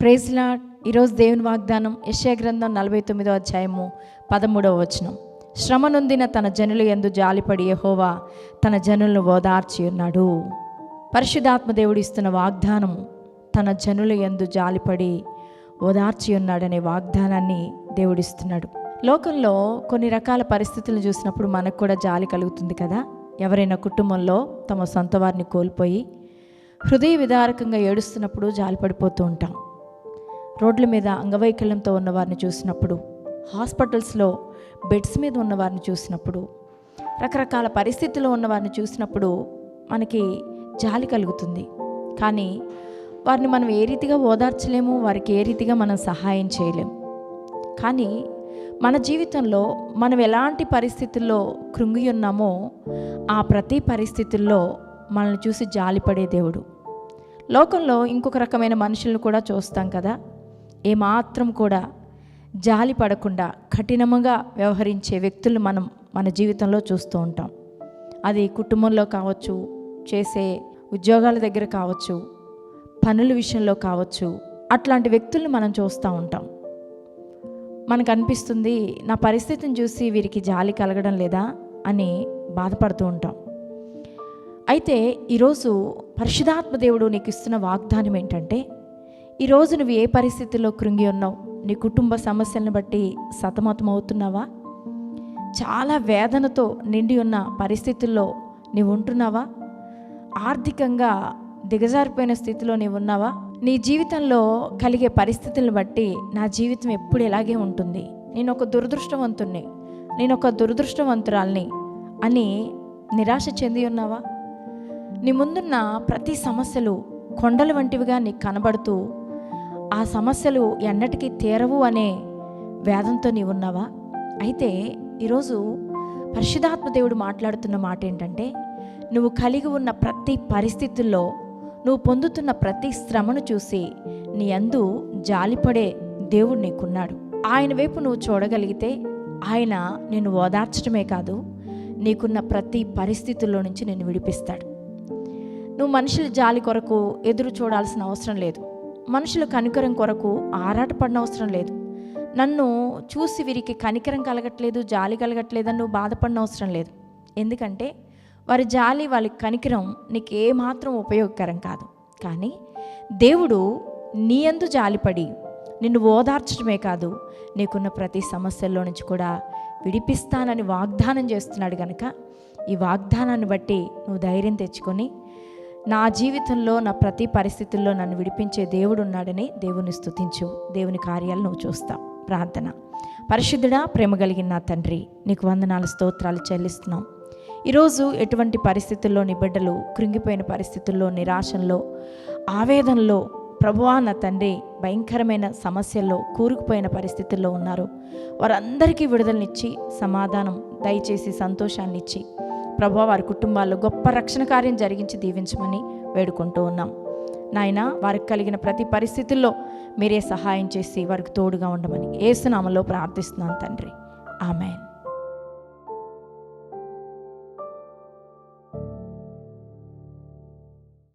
ప్రేజ్లా ఈరోజు దేవుని వాగ్దానం యశ్యా గ్రంథం నలభై తొమ్మిదో అధ్యాయము పదమూడవ వచనం. శ్రమ నొందిన తన జనులు ఎందు జాలిపడి యహోవా తన జనులను ఓదార్చి ఉన్నాడు. పరిశుద్ధాత్మ దేవుడు ఇస్తున్న వాగ్దానము తన జనులు ఎందు జాలిపడి ఓదార్చి ఉన్నాడనే వాగ్దానాన్ని దేవుడిస్తున్నాడు లోకంలో కొన్ని రకాల పరిస్థితులను చూసినప్పుడు మనకు కూడా జాలి కలుగుతుంది కదా? ఎవరైనా కుటుంబంలో తమ సొంత వారిని కోల్పోయి హృదయ విదారకంగా ఏడుస్తున్నప్పుడు జాలిపడిపోతూ ఉంటాం. రోడ్ల మీద అంగవైకల్యంతో ఉన్నవారిని చూసినప్పుడు హాస్పిటల్స్లో బెడ్స్ మీద ఉన్నవారిని చూసినప్పుడు రకరకాల పరిస్థితుల్లో ఉన్నవారిని చూసినప్పుడు మనకి జాలి కలుగుతుంది. కానీ వారిని మనం ఏ రీతిగా ఓదార్చలేము వారికి ఏ రీతిగా మనం సహాయం చేయలేము. కానీ మన జీవితంలో మనం ఎలాంటి పరిస్థితుల్లో కృంగి ఉన్నామో ఆ ప్రతి పరిస్థితుల్లో మనల్ని చూసి జాలిపడే దేవుడు. లోకంలో ఇంకొక రకమైన మనుషులను కూడా చూస్తాం కదా? ఏమాత్రం కూడా జాలి పడకుండా కఠినముగా వ్యవహరించే వ్యక్తులు మనం మన జీవితంలో చూస్తూ ఉంటాం. అది కుటుంబంలో కావచ్చు చేసే ఉద్యోగాల దగ్గర కావచ్చు పనుల విషయంలో కావచ్చు అట్లాంటి వ్యక్తులను మనం చూస్తూ ఉంటాం. మనకు అనిపిస్తుంది నా పరిస్థితిని చూసి వీరికి జాలి కలగడం లేదా అని బాధపడుతూ ఉంటాం. అయితే ఈరోజు పరిశుధాత్మ దేవుడు నీకు ఇస్తున్న వాగ్దానం ఏంటంటే ఈరోజు నువ్వు ఏ పరిస్థితిలో కృంగి ఉన్నావు? నీ కుటుంబ సమస్యలను బట్టి సతమతం అవుతున్నావా? చాలా వేదనతో నిండి ఉన్న పరిస్థితుల్లో నీవు ఉంటున్నావా? ఆర్థికంగా దిగజారిపోయిన స్థితిలో నీవు ఉన్నావా? నీ జీవితంలో కలిగే పరిస్థితులను బట్టి నా జీవితం ఎప్పుడు ఇలాగే ఉంటుంది. నేను ఒక దురదృష్టవంతుణ్ణి నేను ఒక దురదృష్టవంతురాల్ని అని నిరాశ చెంది ఉన్నావా? నీ ముందున్న ప్రతి సమస్యలు కొండల వంటివిగా నీకు కనబడుతూ ఆ సమస్యలు ఎన్నటికీ తీరవు అనే వేదంతో నీవు ఉన్నావా అయితే ఈరోజు పరిశుధాత్మ దేవుడు మాట్లాడుతున్న మాట ఏంటంటే నువ్వు కలిగి ఉన్న ప్రతి పరిస్థితుల్లో నువ్వు పొందుతున్న ప్రతి శ్రమను చూసి నీ అందు జాలిపడే దేవుడు నీకున్నాడు. ఆయన వైపు నువ్వు చూడగలిగితే ఆయన నిన్ను ఓదార్చడమే కాదు నీకున్న ప్రతి పరిస్థితుల్లో నుంచి నిన్ను విడిపిస్తాడు. నువ్వు మనుషుల జాలి కొరకు ఎదురు చూడాల్సిన అవసరం లేదు. మనుషుల కనికరం కొరకు ఆరాటపడిన అవసరం లేదు. నన్ను చూసి వీరికి కనికరం కలగట్లేదు జాలి కలగట్లేదని నువ్వు బాధపడిన అవసరం లేదు. ఎందుకంటే వారి జాలి వాళ్ళ కనికరం నీకు ఏమాత్రం ఉపయోగకరం కాదు. కానీ దేవుడు నీ అందు జాలిపడి నిన్ను ఓదార్చడమే కాదు నీకున్న ప్రతి సమస్యల్లో నుంచి కూడా విడిపిస్తానని వాగ్దానం చేస్తున్నాడు కనుక ఈ వాగ్దానాన్ని బట్టి నువ్వు ధైర్యం తెచ్చుకొని నా జీవితంలో నా ప్రతి పరిస్థితుల్లో నన్ను విడిపించే దేవుడు ఉన్నాడని దేవుని స్తుతించు. దేవుని కార్యాలు నువ్వు చూస్తావు ప్రార్థన. పరిశుద్ధుడా ప్రేమ కలిగిన నా తండ్రి నీకు వందనాల స్తోత్రాలు చెల్లిస్తున్నాం. ఈరోజు ఎటువంటి పరిస్థితుల్లో నీ బిడ్డలు కృంగిపోయిన పరిస్థితుల్లో నిరాశంలో ఆవేదనలో ప్రభువా నా తండ్రి భయంకరమైన సమస్యల్లో కూరుకుపోయిన పరిస్థితుల్లో ఉన్నారు వారందరికీ విడుదలనిచ్చి సమాధానం దయచేసి సంతోషాన్ని ఇచ్చి ప్రభు వారి కుటుంబాల్లో గొప్ప రక్షణ కార్యం జరిగించి దీవించమని వేడుకుంటూ ఉన్నాం. నాయన వారికి కలిగిన ప్రతి పరిస్థితుల్లో మీరే సహాయం చేసి వారికి తోడుగా ఉండమని ఏసునామలో ప్రార్థిస్తున్నాను తండ్రి. ఆమెన్.